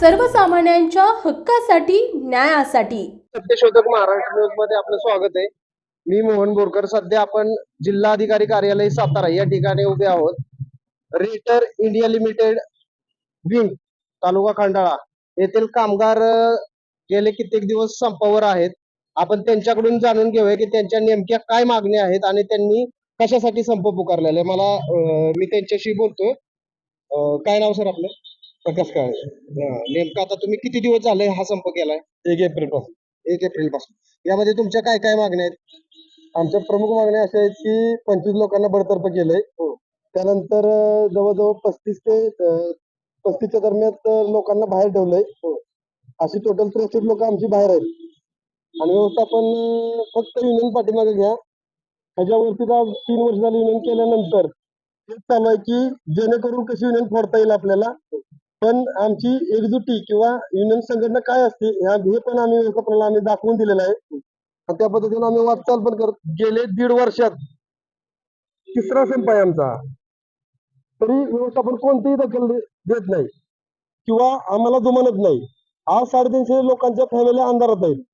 सर्वसामान्यांच्या हक्कासाठी न्यायासाठी. सत्यशोधक महाराष्ट्र न्यूजमध्ये आपलं स्वागत आहे. मी मोहन बोरकर. सध्या आपण जिल्हाधिकारी कार्यालय सातारा या ठिकाणी उभे आहोत. रेटर इंडिया लिमिटेड विंग तालुका खंडाळा येथील कामगार गेले कित्येक दिवस संपावर आहेत. आपण त्यांच्याकडून जाणून घेऊया की त्यांच्या नेमक्या काय मागण्या आहेत आणि त्यांनी कशासाठी संप पुकारलेला आहे. मला मी त्यांच्याशी बोलतोय. काय नाव सर आपलं? प्रकाश काळे. नेमकं आता तुम्ही किती दिवस झाले हा संप केलाय? एक एप्रिलपासून. एक एप्रिलपासून. यामध्ये तुमच्या काय काय मागण्या आहेत? आमच्या प्रमुख मागण्या अशा आहेत की पंचवीस लोकांना बडतर्फ केलंय. त्यानंतर अं, जवळजवळ पस्तीस ते अं, पस्तीसच्या दरम्यान अं, लोकांना बाहेर ठेवलंय. अशी टोटल त्रेसष्ट लोक आमची बाहेर आहेत. आणि व्यवस्थापन अं, फक्त युनियन पाठीमागे घ्या. ह्याच्यावरती तीन वर्ष झाली युनियन केल्यानंतर. हेच चालू आहे की जेणेकरून कशी युनियन फोडता येईल आपल्याला? पण आमची एकजुटी किंवा युनियन संघटना काय असते हे पण आम्ही व्यवस्थापनाला आम्ही दाखवून दिलेलं आहे. आणि त्या पद्धतीने आम्ही वाटचाल पण करत गेले दीड वर्षात तिसरा संप आहे आमचा. तरी व्यवस्थापन कोणतीही दखल देत नाही. किंवा आम्हाला जुमानत नाही. आज साडेतीनशे लोकांच्या फॅमिली अंधारात आहेत.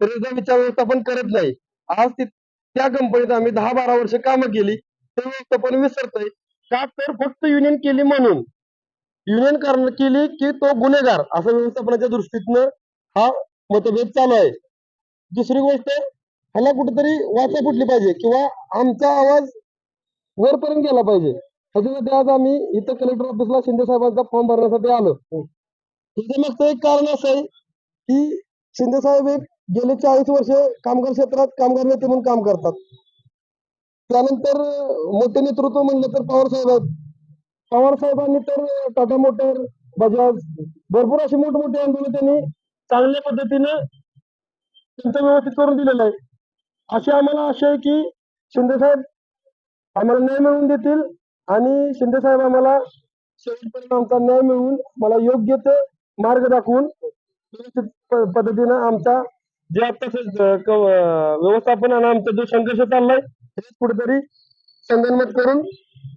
तरी जमीचा विचार व्यवस्थापन करत नाही. आज ती- त्या कंपनीत आम्ही दहा बारा वर्ष कामं केली. ते व्यवस्थापन विसरतोय. का तर फक्त युनियन केली म्हणून. युनियन कारण केली की तो गुन्हेगार असं व्यवस्थापनाच्या दृष्टीतनं हा मतभेद चालू आहे. दुसरी गोष्ट ह्याला कुठेतरी वाचा फुटली पाहिजे किंवा आमचा आवाज वरपर्यंत गेला पाहिजे. आज आम्ही इथं कलेक्टर ऑफिसला शिंदे साहेबांचा फॉर्म भरण्यासाठी आलो. त्याच्या मागचं एक कारण असं आहे की शिंदे साहेब एक गेले चाळीस वर्ष कामगार क्षेत्रात कामगार नेते म्हणून काम करतात. त्यानंतर मोठे नेतृत्व म्हणलं तर पवार साहेब आहेत. पवार साहेबांनी तर टाटा मोटर बजाज भरपूर अशी मोठमोठी आंदोलन त्यांनी चांगल्या पद्धतीनं त्यांचं व्यवस्थित करून दिलेलं आहे. अशी आम्हाला आशा आहे की शिंदे साहेब आम्हाला न्याय मिळवून देतील आणि शिंदे साहेब आम्हाला शेवटपर्यंत आमचा न्याय मिळवून मला योग्य ते मार्ग दाखवून व्यवस्थित पद्धतीनं आमचा जे आता व्यवस्थापन आणि आमचा जो संघर्ष चाललाय हेच कुठेतरी संगनमत करून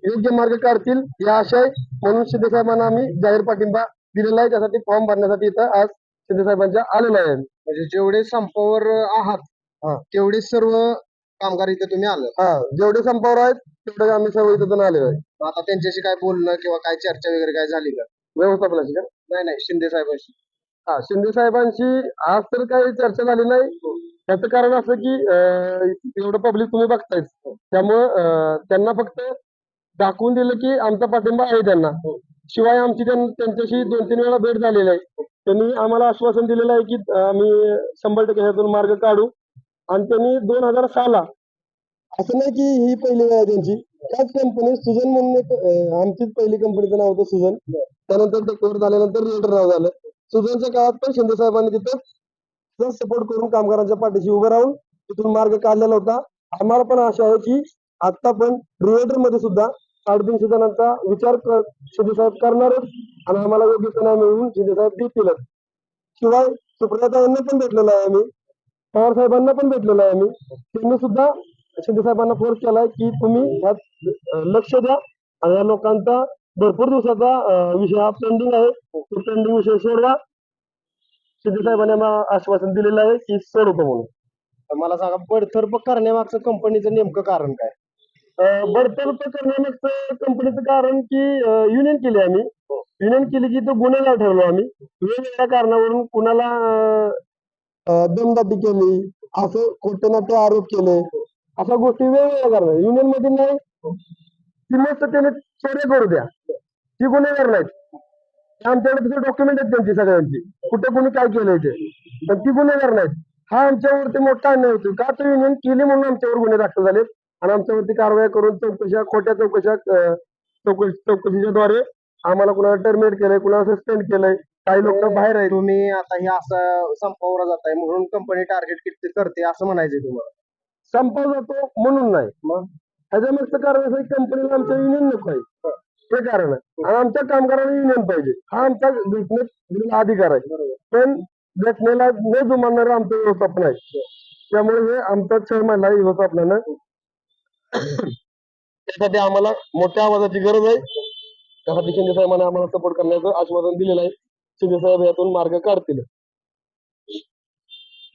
योग्य मार्ग काढतील या आशा आहे म्हणून शिंदे साहेबांना आम्ही जाहीर पाठिंबा दिलेला आहे. त्यासाठी फॉर्म भरण्यासाठी इथं आज शिंदे साहेबांच्या आलेलो आहे. म्हणजे जेवढे संपावर आहात तेवढे सर्व कामगार इथे तुम्ही आलं हा जेवढे संपावर आहेत तेवढे आम्ही सर्व इथं आलेलो आहे. आता त्यांच्याशी काय बोलणं किंवा काय चर्चा वगैरे काय झाली का? व्यवस्थापनाची का? नाही नाही शिंदे साहेबांशी हा शिंदे साहेबांशी आज तर काही चर्चा झाली नाही. त्याचं कारण असं की एवढं पब्लिक तुम्ही बघतायच त्यामुळं अं, त्यांना फक्त दाखवून दिलं की आमचा पाठिंबा आहे त्यांना. शिवाय आमची त्यां- त्यांच्याशी दोन तीन वेळा भेट झालेली आहे. त्यांनी आम्हाला आश्वासन दिलेलं आहे की आम्ही शंभर टक्के ह्यातून मार्ग काढू. आणि त्यांनी दोन हजार सहाला असं नाही की ही पहिली वेळ आहे त्यांची. त्याच कंपनी सुजन म्हणून आमचीच पहिली कंपनीचं नाव होतं सुजन. त्यानंतर ते कोर झाल्यानंतर रिअल्टर नाव झालं. सुजनच्या काळात पण शिंदे साहेबांनी तिथं सपोर्ट करून कामगारांच्या पाठीशी उभं राहून तिथून मार्ग काढलेला होता. आम्हाला पण आशा आहे की आता पण रिअल्टरमध्ये सुद्धा साडेतीनशे जणांचा विचार क- साहेब करणारच आणि आम्हाला योग्य तो न्याय मिळवून शिंदे साहेब देतीलच. शिवाय सुप्रिया यांना पण भेटलेलो आहे आम्ही पवार साहेबांना पण भेटलेलो आहे आम्ही. त्यांनी सुद्धा शिंदेसाहेबांना फोर्स केलाय की तुम्ही ह्यात लक्ष द्या आणि या लोकांचा भरपूर दिवसाचा विषय हा पेंडिंग आहे. तो पेंडिंग विषय सोडवा. शिंदेसाहेबांनी आम्हाला आश्वासन दिलेलं आहे की सोडवतो म्हणून. मला सांगा बडतर्फ करण्यामागचं कंपनीचं नेमकं कारण काय? बडतर्फ करण्यामागचं कंपनीचं कारण की युनियन केली आम्ही. युनियन केली की तो गुन्हेगार ठरलो आम्ही. वेगवेगळ्या कारणावरून कुणाला अं, दमदाटी केली असं खोटे नाटे आरोप केले. अशा गोष्टी वेगवेगळ्या कारण युनियनमध्ये नाही. मस्त त्याने चोरी करू द्या. ती गुन्हेगार नाहीत. आमच्याकडे तसे डॉक्युमेंट आहेत त्यांची सगळ्यांची. कुठे कोणी काय केलंय ते. पण ती गुन्हेगार नाहीत. हा आमच्यावरती मोठा अन्याय होतो का तो युनियन केली म्हणून आमच्यावर गुन्हे दाखल झालेत. आणि आमच्यावरती कारवाई करून चौकशा खोट्या चौकशा चौकशी चौकशीच्या द्वारे आम्हाला कुणाला टर्मिनेट केलंय कुणाला सस्पेंड केलंय काही लोक बाहेर आहेत. तुम्ही आता हे असं संपावर जाताय म्हणून कंपनी टार्गेट किती करते असं म्हणायचंय तुम्हाला. संपावर जातो म्हणून नाही. मग? ह्याच्यामागचं कारण असं कंपनीला आमच्या युनियन नको आहे. हे. कारण आहे. आणि आमच्या कामगारांना युनियन पाहिजे. हा आमचा घटनेत दिलेला अधिकार आहे. पण घटनेला न जुमानणार आमचं व्यवस्थापन आहे. त्यामुळे हे आमचा छळ मानला व्यवस्थापनानं त्यासाठी आम्हाला मोठ्या आवाजाची गरज आहे. त्यासाठी शिंदे साहेबांना आम्हाला सपोर्ट करण्याचं आश्वासन दिलेलं आहे. शिंदे साहेब यातून मार्ग काढतील.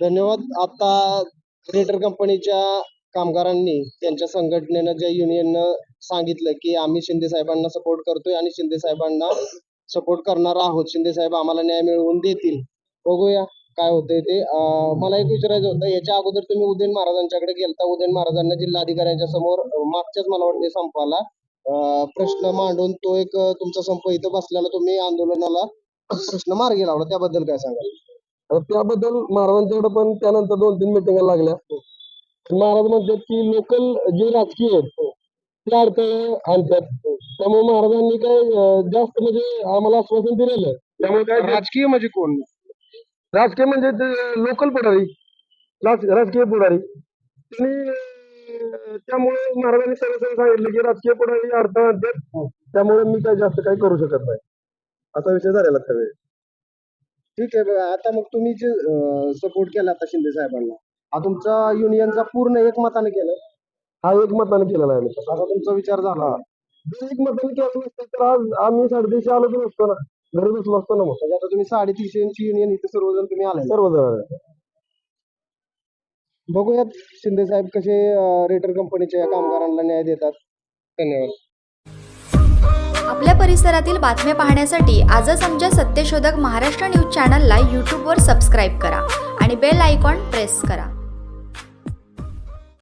धन्यवाद. आता रेटर कंपनीच्या कामगारांनी त्यांच्या संघटनेनं ज्या युनियननं सांगितलं की आम्ही शिंदे साहेबांना सपोर्ट करतोय आणि शिंदे साहेबांना सपोर्ट करणार आहोत. शिंदे साहेब आम्हाला न्याय मिळवून देतील. बघूया. काय होतंय ते अं, मला एक विचारायचं होतं याच्या अगोदर तुम्ही उदयन महाराजांच्याकडे गेलता उदयन महाराजांना जिल्हाधिकाऱ्यांच्या समोर मागच्याच मला वाटते संपाला प्रश्न मांडून तो एक तुमचा संप इथं बसलेला तुम्ही आंदोलनाला प्रश्न मार्गी लावला त्याबद्दल काय सांगाल? त्याबद्दल महाराजांच्याकडे पण त्यानंतर दोन तीन मिटिंग लागल्या. महाराज म्हणतात की लोकल जे राजकीय आहेत ते अडथळे आणतात. त्यामुळे महाराजांनी काय जास्त म्हणजे आम्हाला आश्वासन दिलेलं. त्यामुळे काय राजकीय म्हणजे कोण? राजकीय म्हणजे लोकल पुढारी राज- राजकीय पुढारी. त्यांनी अं, त्यामुळे महाराजांनी सरळ सांगितलं की राजकीय पुढारी अडथळा आणतात. त्यामुळे मी काय जास्त काही करू शकत नाही. असा विषय झालेला त्यावेळी. ठीक आहे बघा आता मग तुम्ही जे सपोर्ट केला आता शिंदे साहेबांना हा तुमचा युनियनचा पूर्ण एकमताने केलाय? हा एक मताने केलेला आहे. असा तुमचा विचार झाला. जर एक मताने केलं नसतं तर आज आम्ही साडेतीनशे आलो तर नसतो ना. घरी बसलो असतो ना मग. म्हणजे आता तुम्ही साडेतीनशेची युनियन इथे सर्वजण तुम्ही आलाय. सर्वजण बघूयात शिंदे साहेब कसे रेटर कंपनीच्या या कामगारांना न्याय देतात. धन्यवाद. आपल्या परिसरातील बातम्या पाहण्यासाठी आजच आमच्या सत्यशोधक महाराष्ट्र न्यूज चॅनलला यूट्यूबवर सबस्क्राईब करा आणि बेल आयकॉन प्रेस करा.